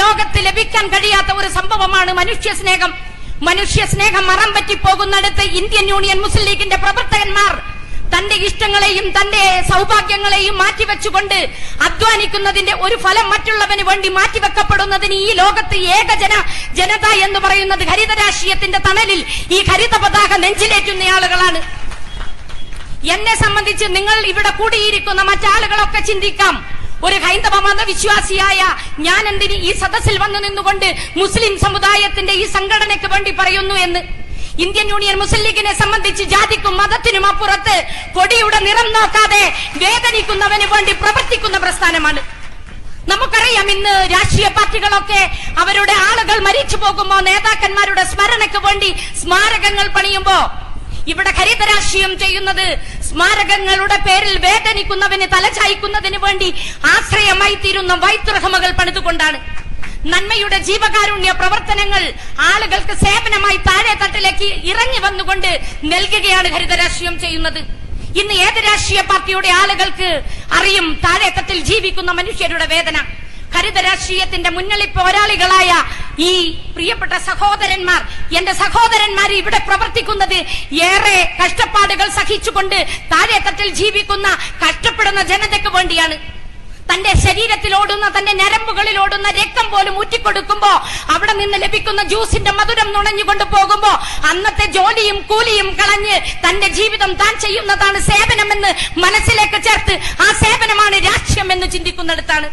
ലോകത്ത് ലഭിക്കാൻ കഴിയാത്ത ഒരു സംഭവമാണ് മനുഷ്യ സ്നേഹം. മനുഷ്യ സ്നേഹം മറം പറ്റി പോകുന്നിടത്ത് ഇന്ത്യൻ യൂണിയൻ മുസ്ലിം ലീഗിന്റെ പ്രവർത്തകന്മാർ തന്റെ ഇഷ്ടങ്ങളെയും തന്റെ സൗഭാഗ്യങ്ങളെയും മാറ്റിവെച്ചുകൊണ്ട് അധ്വാനിക്കുന്നതിന്റെ ഒരു ഫലം മറ്റുള്ളവന് വേണ്ടി മാറ്റിവെക്കപ്പെടുന്നതിന് ഈ ലോകത്ത് ഏക ജന ജനത എന്ന് പറയുന്നത് ഹരിത രാഷ്ട്രീയത്തിന്റെ തണലിൽ ഈ ഹരിത പതാക നെഞ്ചിലേറ്റുന്ന ആളുകളാണ്. എന്നെ സംബന്ധിച്ച് നിങ്ങൾ ഇവിടെ കൂടിയിരിക്കുന്ന മറ്റാളുകളൊക്കെ ചിന്തിക്കാം. ഒരു ഹൈന്ദവ മതവിശ്വാസിയായ ഞാൻ എന്തിന് ഈ സദസ്സിൽ വന്നു നിന്നുകൊണ്ട് മുസ്ലിം സമുദായത്തിന്റെ ഈ സംഘടനയ്ക്ക് വേണ്ടി പറയുന്നു എന്ന്? ഇന്ത്യൻ യൂണിയൻ മുസ്ലിം ലീഗിനെ സംബന്ധിച്ച് ജാതിക്കും മതത്തിനും അപ്പുറത്ത് കൊടിയുടെ നിറം നോക്കാതെ വേദനിക്കുന്നവന് വേണ്ടി പ്രവർത്തിക്കുന്ന പ്രസ്ഥാനമാണ്. നമുക്കറിയാം ഇന്ന് രാഷ്ട്രീയ പാർട്ടികളൊക്കെ അവരുടെ ആളുകൾ മരിച്ചു പോകുമ്പോ നേതാക്കന്മാരുടെ സ്മരണയ്ക്ക് വേണ്ടി സ്മാരകങ്ങൾ പണിയുമ്പോ ഇവിടെ ഹരിതരാഷ്ട്രീയം ചെയ്യുന്നത് സ്മാരകങ്ങളുടെ പേരിൽ വേദനിക്കുന്നവന് തലചായ്ക്കുന്നതിന് വേണ്ടി ആശ്രയമായി തീരുന്ന വൈത്രഹമകൾ പണിതുകൊണ്ടാണ്. നന്മയുടെ ജീവകാരുണ്യ പ്രവർത്തനങ്ങൾ ആളുകൾക്ക് സേവനമായി താഴെ തട്ടിലേക്ക് ഇറങ്ങി വന്നുകൊണ്ട് നൽകുകയാണ് ഹരിത രാഷ്ട്രീയം ചെയ്യുന്നത്. ഇന്ന് ഏത് രാഷ്ട്രീയ പാർട്ടിയുടെ ആളുകൾക്ക് അറിയും താഴെ തട്ടിൽ ജീവിക്കുന്ന മനുഷ്യരുടെ വേദന? ഹരിത രാഷ്ട്രീയത്തിന്റെ മുന്നണി പോരാളികളായ ഈ പ്രിയപ്പെട്ട സഹോദരന്മാർ എന്റെ സഹോദരന്മാർ ഇവിടെ പ്രവർത്തിക്കുന്നത് ഏറെ കഷ്ടപ്പാടുകൾ സഹിച്ചുകൊണ്ട് താഴെത്തട്ടിൽ ജീവിക്കുന്ന കഷ്ടപ്പെടുന്ന ജനതയ്ക്ക് വേണ്ടിയാണ്. തന്റെ ശരീരത്തിലോടുന്ന തന്റെ ഞരമ്പുകളിൽ ഓടുന്ന രക്തം പോലും ഊറ്റിക്കൊടുക്കുമ്പോ അവിടെ നിന്ന് ലഭിക്കുന്ന ജ്യൂസിന്റെ മധുരം നുണഞ്ഞുകൊണ്ട് പോകുമ്പോ അന്നത്തെ ജോലിയും കൂലിയും കളഞ്ഞ് തന്റെ ജീവിതം താൻ ചെയ്യുന്നതാണ് സേവനമെന്ന് മനസ്സിലേക്ക് ചേർത്ത് ആ സേവനമാണ് രാഷ്ട്രീയം എന്ന് ചിന്തിക്കുന്നിടത്താണ്.